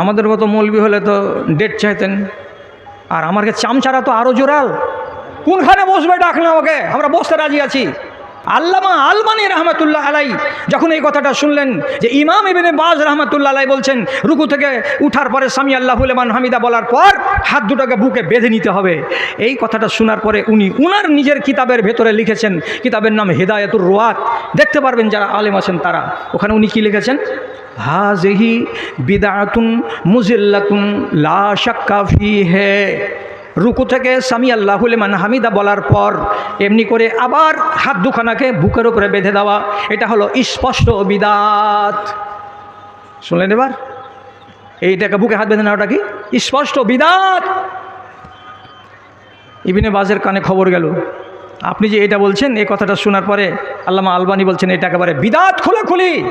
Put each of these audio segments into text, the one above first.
আমাদের মতো মৌলবি হলে তো ডেট চাইতেন। আর আমাকে চামচারা তো আরও জোরাল। কোনখানে বসবে ডাক না ওকে আমরা বসতে রাজি আছি। আল্লামা আলমানি রহমতুল্লাহ আলাই যখন এই কথাটা শুনলেন যে ইমাম ইবেনে বাজ রহমতুল্লাহ আলাই বলছেন, রুকু থেকে উঠার পরে স্বামী আল্লাহ মান হামিদা বলার পর হাত দুটাকে বুকে বেঁধে নিতে হবে। এই কথাটা শোনার পরে উনি উনার নিজের কিতাবের ভেতরে লিখেছেন। কিতাবের নাম হেদায়তুর রোয়াত। দেখতে পারবেন যারা আলেম আছেন তারা। ওখানে উনি কি লিখেছেন? হাজহি বিদাতুন মুজিল্লাতুন, লা শাক্কা ফিহে। রুকু থেকে সামি আল্লাহুলেমান হামিদা বলার পর এমনি করে আবার হাত দুখানাকে বুকের উপরে বেঁধে দেওয়া, এটা হলো স্পষ্ট বিদাত। শুনলেন এবার? এইটাকে বুকে হাত বেঁধে নেওয়াটা কি? স্পষ্ট বিদাত। ইবিনে বাজের কানে খবর গেল। আপনি যে এটা বলছেন এই কথাটা শোনার পরে আল্লামা আলবানি বলছেন, এটা একেবারে বিদাত খোলাখুলি।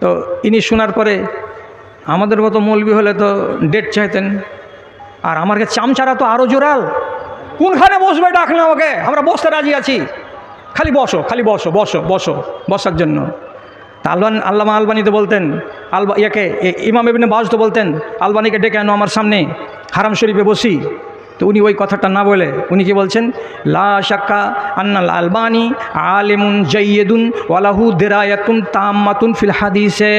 তো ইনি শোনার পরে আমাদের মতো মৌলবি হলে তো ডেট চাইতেন। আর আমাকে চামচারা তো আরও জোরাল। কোনখানে বসবে ডাক না ওকে? আমরা বসতে রাজি আছি। খালি বসো খালি বসো বসো বসো, বসার জন্য। তা আলবান, আল্লামা আলবানিতে বলতেন, আলবা, ইয়াকে ইমাম এবিনে বাজ তো বলতেন, আলবানিকে ডেকে আনো আমার সামনে, হারাম শরীফে বসি। তো উনি ওই কথাটা না বলে উনি কি বলছেন? লা শাক্কা আন্নাল আলবানি আলেমুন জৈয়েদুন ওয়ালাহু দেরায়াতুন তাম্মাতুন ফিল হাদিসে।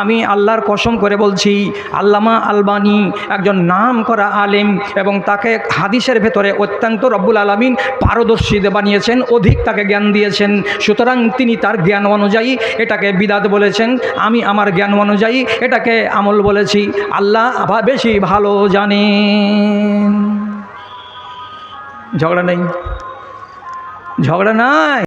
আমি আল্লাহর কসম করে বলছি, আল্লামা আলবানি একজন নাম করা আলেম এবং তাকে হাদিসের ভেতরে অত্যন্ত রব্বুল আলমিন পারদর্শী বানিয়েছেন, অধিক তাকে জ্ঞান দিয়েছেন। সুতরাং তিনি তার জ্ঞান অনুযায়ী এটাকে বিদাত বলেছেন, আমি আমার জ্ঞান অনুযায়ী এটাকে আমল বলেছি। আল্লাহ বেশি ভালো জানেন। ঝগড়া নেই। ঝগড়া নাই।